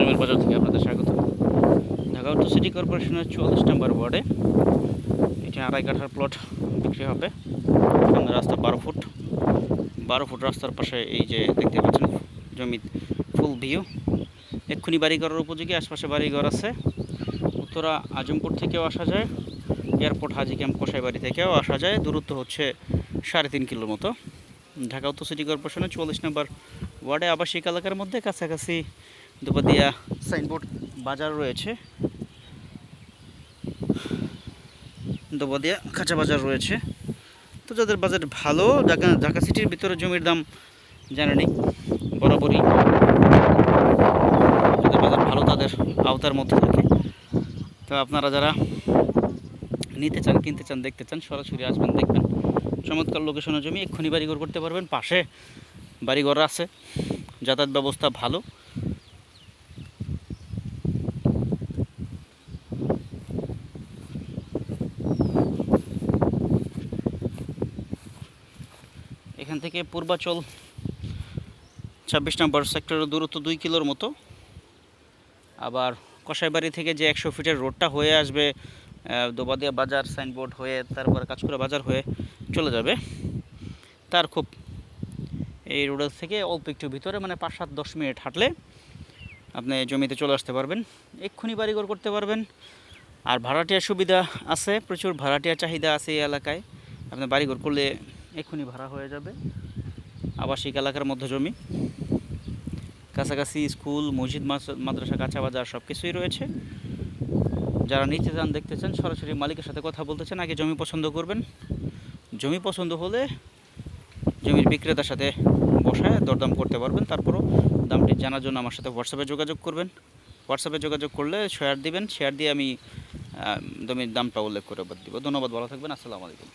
জমির বাজার থেকে আপনাদের স্বাগত। ঢাকা উত্তর সিটি কর্পোরেশনের চুয়াল্লিশ নম্বর ওয়ার্ডে এটি আড়াই কাঠার প্লট বিক্রি হবে। সামনে রাস্তা বারো ফুট। বারো ফুট রাস্তার পাশে এই যে দেখতে পাচ্ছেন জমি ফুল ভিউ এক্ষুনি বাড়িঘরের উপযোগী, আশপাশে বাড়িঘর আছে। উত্তরা আজমপুর থেকেও আসা যায়। এয়ারপোর্ট হাজি ক্যাম্প কোষাইবাড়ি থেকেও আসা যায়। দূরত্ব হচ্ছে সাড়ে তিন কিলোর মতো। ঢাকা উত্তর সিটি কর্পোরেশনের চুয়াল্লিশ নম্বর ওয়ার্ডে আবাসিক এলাকার মধ্যে কাছাকাছি দুপাদিয়া সাইনবোর্ড। বাজার রয়েছে। দুপাদিয়া কাঁচা বাজার রয়েছে। তো যাদের বাজেট ভালো ঢাকা ঢাকা সিটির ভিতরে জমির দাম জানেনি বরাবরই। যাদের বাজেট ভালো তাদের আওতার মধ্যে থাকে। তো আপনারা যারা নিতে চান কিনতে চান দেখতে চান সরাসরি আসবেন দেখবেন। চমৎকার লোকেশনের জমি এক্ষুনি বাড়িঘর করতে পারবেন। পাশে বাড়িঘর আছে। যাতায়াত ব্যবস্থা ভালো। এখান থেকে পূর্বাচল ছাব্বিশ নম্বর সেক্টরের দূরত্ব দুই কিলোর মতো। আবার কসাইবাড়ি থেকে যে একশো ফিটের রোডটা হয়ে আসবে দোবাদিয়া বাজার সাইনবোর্ড হয়ে তারপর কাঁচকুড়া বাজার হয়ে চলে যাবে। তার খুব এই রোডের থেকে অল্প একটু ভিতরে মানে পাঁচ সাত দশ মিনিট হাঁটলে আপনি জমিতে চলে আসতে পারবেন। এক্ষুনি বাড়িঘর করতে পারবেন। আর ভাড়াটিয়ার সুবিধা আছে, প্রচুর ভাড়াটিয়া চাহিদা আছে এই এলাকায়। আপনি বাড়িঘর করলে এক্ষুনি ভাড়া হয়ে যাবে। আবাসিক এলাকার মধ্যে জমি। কাছাকাছি স্কুল, মসজিদ, মাস- মাদ্রাসা কাঁচা বাজার সব কিছুই রয়েছে। যারা নিতে চান, দেখতে চান, সরাসরি মালিকের সাথে কথা বলতে চান, আগে জমি পছন্দ করবেন। জমি পছন্দ হলে জমির বিক্রেতার সাথে বসায় দরদাম করতে পারবেন। তারপরও দামটি জানার জন্য আমার সাথে হোয়াটসঅ্যাপে যোগাযোগ করবেন। হোয়াটসঅ্যাপে যোগাযোগ করলে শেয়ার দিবেন। শেয়ার দিয়ে আমি জমির দামটা উল্লেখ করে দিব। ধন্যবাদ, ভালো থাকবেন। আসসালামু আলাইকুম।